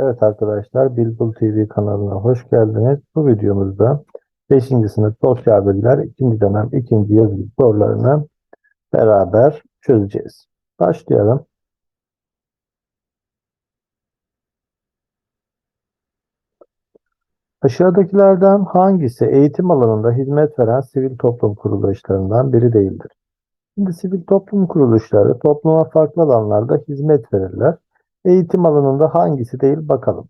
Evet arkadaşlar Bilbul TV kanalına hoş geldiniz. Bu videomuzda 5. sınıf sosyal bilgiler 2. dönem 2. yazılı sorularını beraber çözeceğiz. Başlayalım. Aşağıdakilerden hangisi eğitim alanında hizmet veren sivil toplum kuruluşlarından biri değildir? Şimdi sivil toplum kuruluşları topluma farklı alanlarda hizmet verirler. Eğitim alanında hangisi değil bakalım.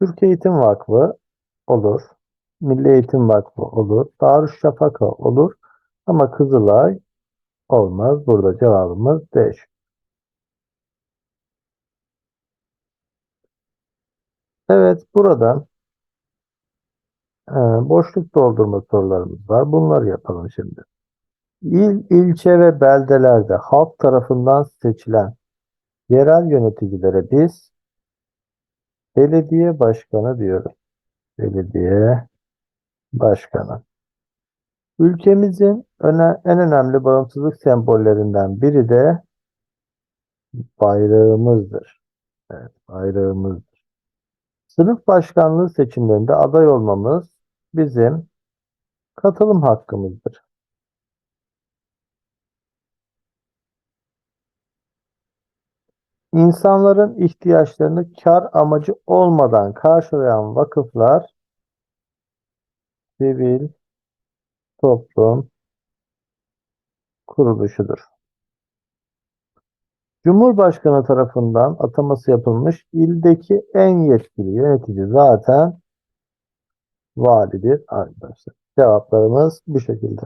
Türk Eğitim Vakfı olur. Milli Eğitim Vakfı olur. Darüşşafaka olur. Ama Kızılay olmaz. Burada cevabımız D. Evet burada e, boşluk doldurma sorularımız var. Bunları yapalım şimdi. İl, ilçe ve beldelerde halk tarafından seçilen yerel yöneticilere biz belediye başkanı diyoruz. Belediye başkanı. Ülkemizin öne, en önemli bağımsızlık sembollerinden biri de bayrağımızdır. Evet, bayrağımızdır. Sınıf başkanlığı seçimlerinde aday olmamız bizim katılım hakkımızdır. İnsanların ihtiyaçlarını kar amacı olmadan karşılayan vakıflar sivil toplum kuruluşudur. Cumhurbaşkanı tarafından ataması yapılmış ildeki en yetkili yönetici zaten validir arkadaşlar. Cevaplarımız bu şekilde.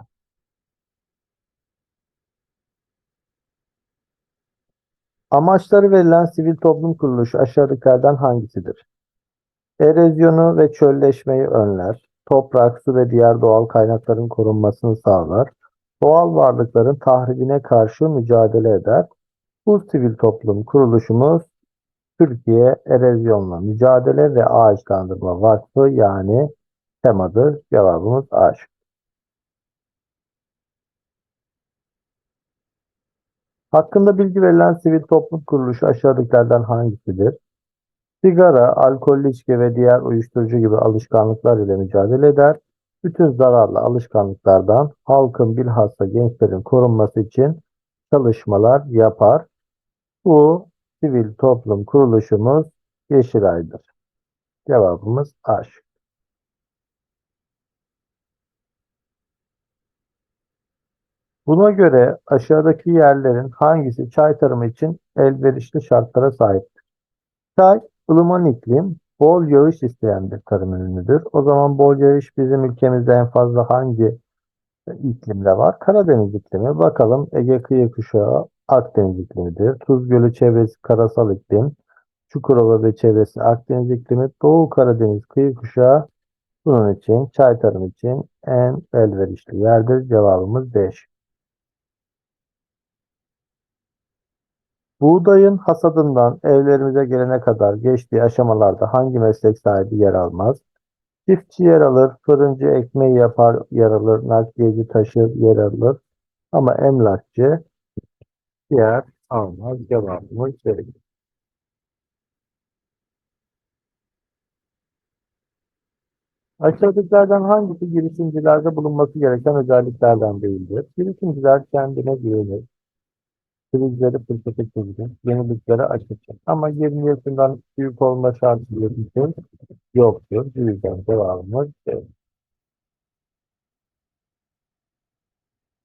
Amaçları verilen sivil toplum kuruluşu aşağıdakilerden hangisidir? Erozyonu ve çölleşmeyi önler, toprak, su ve diğer doğal kaynakların korunmasını sağlar, doğal varlıkların tahribine karşı mücadele eder. Bu sivil toplum kuruluşumuz Türkiye Erozyonla Mücadele ve Ağaçlandırma Vakfı yani TEMA'dır. Cevabımız A Hakkında bilgi verilen sivil toplum kuruluşu aşağıdakilerden hangisidir? Sigara, alkollü içki ve diğer uyuşturucu gibi alışkanlıklar ile mücadele eder. Bütün zararlı alışkanlıklardan halkın bilhassa gençlerin korunması için çalışmalar yapar. Bu sivil toplum kuruluşumuz Yeşilay'dır. Cevabımız A Buna göre aşağıdaki yerlerin hangisi çay tarımı için elverişli şartlara sahiptir? Çay, ılıman iklim, bol yağış isteyen bir tarım ürünüdür. O zaman bol yağış bizim ülkemizde en fazla hangi iklimde var? Karadeniz iklimi. Bakalım Ege kıyı kuşağı Akdeniz iklimidir. Tuz Gölü çevresi karasal iklim. Çukurova ve çevresi Akdeniz iklimi. Doğu Karadeniz kıyı kuşağı bunun için çay tarımı için en elverişli yerdir. Cevabımız D Buğdayın hasadından evlerimize gelene kadar geçtiği aşamalarda hangi meslek sahibi yer almaz? Çiftçi yer alır, fırıncı ekmeği yapar yer alır, nakliyeci taşır yer alır. Ama emlakçı yer almaz. Cevabımız C. Aşağıdakilerden hangisi girişimcilerde bulunması gereken özelliklerden değildir? Girişimciler kendine güvenir, krizleri fırsata çevirir, yeniliklere açıktır. Ama 20 yaşından büyük olma şartı için yoktur. Bu yüzden cevabımız C.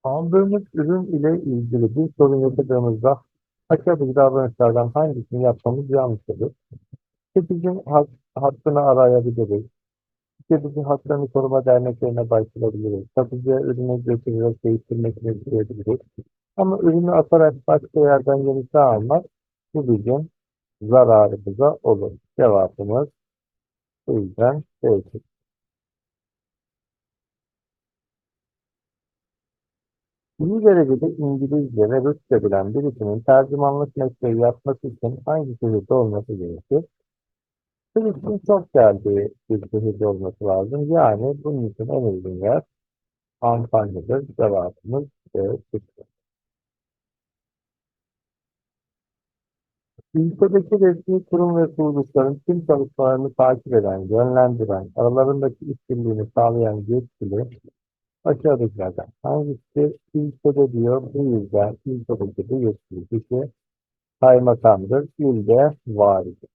Aldığımız ürün ile ilgili bir sorun yaşadığımızda aşağıdaki davranışlardan hangisini yapmamız yanlıştır? Tüketicinin hak, hakkını arayabiliriz. Tüketici Haklarını Koruma Derneklerine başvurabiliriz. Satıcıya ürünü götürerek değiştirmesini isteyebiliriz. Ama ürünü atarak başka yerden yenisini almak bu bizim zararımıza olur. Cevabımız bu yüzden değişik. İyi derecede İngilizce ve Rusça bilen birisinin tercümanlık mesleği yapması için hangi şehirde olması gerekir? Turistin çok geldiği bir şehirde olması lazım. Yani bunun için en uygun yer Antalya'dır. Cevabımız B şıkkı. Ülkedeki resmi kurum ve kuruluşların tüm çalışmalarını takip eden, yönlendiren, aralarındaki işbirliğini sağlayan yetkili aşağıdakilerden hangisi ilçede diyor, bu yüzden ilçedeki bu yetkili kişi kaymakamdır, ilde validir.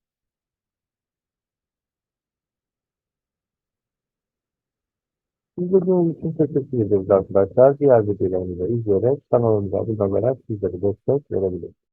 İzlediğiniz için teşekkür ederiz arkadaşlar. Diğer videolarımızı izleyerek kanalımıza abone olarak bizlere destek verebilirsiniz.